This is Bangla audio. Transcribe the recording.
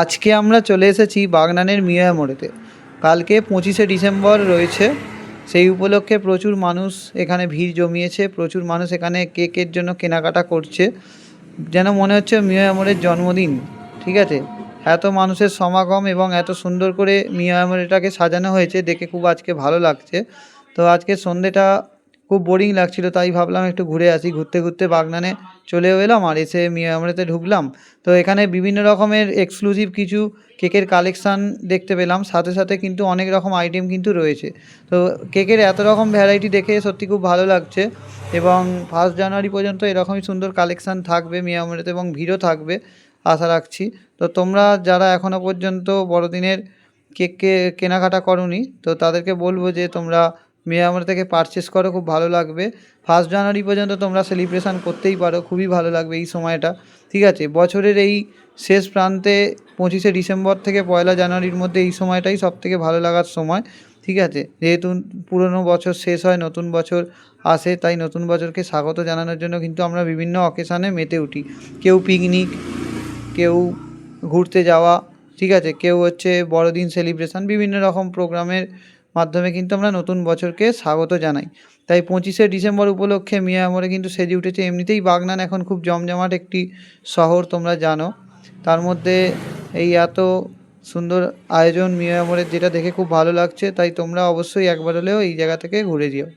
আজকে আমরা চলে এসেছি বাগনানের মিয়া মোড়েতে। কালকে পঁচিশে ডিসেম্বর রয়েছে। সেই উপলক্ষে প্রচুর মানুষ এখানে ভিড় জমিয়েছে। প্রচুর মানুষ এখানে কেকের জন্য কেনাকাটা করছে। যেন মনে হচ্ছে মিয়া মোড়ের জন্মদিন, ঠিক আছে? এত মানুষের সমাগম এবং এত সুন্দর করে মিয়া মোড়েটাকে সাজানো হয়েছে। দেখে খুব আজকে ভালো লাগছে। তো আজকে সন্ধেটা খুব বোরিং লাগছিল, তাই ভাবলাম একটু ঘুরে আসি। ঘুরতে ঘুরতে বাগনানে চলেও এলাম আর এসে মিয়ামরেতে ঢুকলাম। তো এখানে বিভিন্ন রকমের এক্সক্লুসিভ কিছু কেকের কালেকশান দেখতে পেলাম। সাথে সাথে কিন্তু অনেক রকম আইটেম কিন্তু রয়েছে। তো কেকের এত রকম ভ্যারাইটি দেখে সত্যি খুব ভালো লাগছে এবং ফার্স্ট জানুয়ারি পর্যন্ত এরকমই সুন্দর কালেকশান থাকবে মিয়ামরেতে এবং ভিড়ও থাকবে, আশা রাখছি। তো তোমরা যারা এখনও পর্যন্ত বড়দিনের কেককে কেনাকাটা করনি, তো তাদেরকে বলব যে তোমরা মিয়ামর থেকে পারচেস করো, খুব ভালো লাগবে। ফার্স্ট জানুয়ারি পর্যন্ত তোমরা সেলিব্রেশান করতেই পারো, খুবই ভালো লাগবে এই সময়টা। ঠিক আছে, বছরের এই শেষ প্রান্তে পঁচিশে ডিসেম্বর থেকে পয়লা জানুয়ারির মধ্যে এই সময়টাই সব থেকে ভালো লাগার সময়। ঠিক আছে, যেহেতু পুরনো বছর শেষ হয়, নতুন বছর আসে, তাই নতুন বছরকে স্বাগত জানানোর জন্য কিন্তু আমরা বিভিন্ন অকেশানে মেতে উঠি। কেউ পিকনিক কেউ ঘুরতে যাওয়া, ঠিক আছে, কেউ হচ্ছে বড়দিন সেলিব্রেশন বিভিন্ন রকম প্রোগ্রামের মাধ্যমে কিন্তু আমরা নতুন বছরকে স্বাগত জানাই। তাই পঁচিশে ডিসেম্বর উপলক্ষে মিয়ামরে কিন্তু সেজে উঠেছে। এমনিতেই বাগনান এখন খুব জমজমাট একটি শহর তোমরা জানো। তার মধ্যে এই এত সুন্দর আয়োজন মিয়ামরের যেটা দেখে খুব ভালো লাগছে, তাই তোমরা অবশ্যই একবার হলেও এই জায়গা থেকে ঘুরে যেও।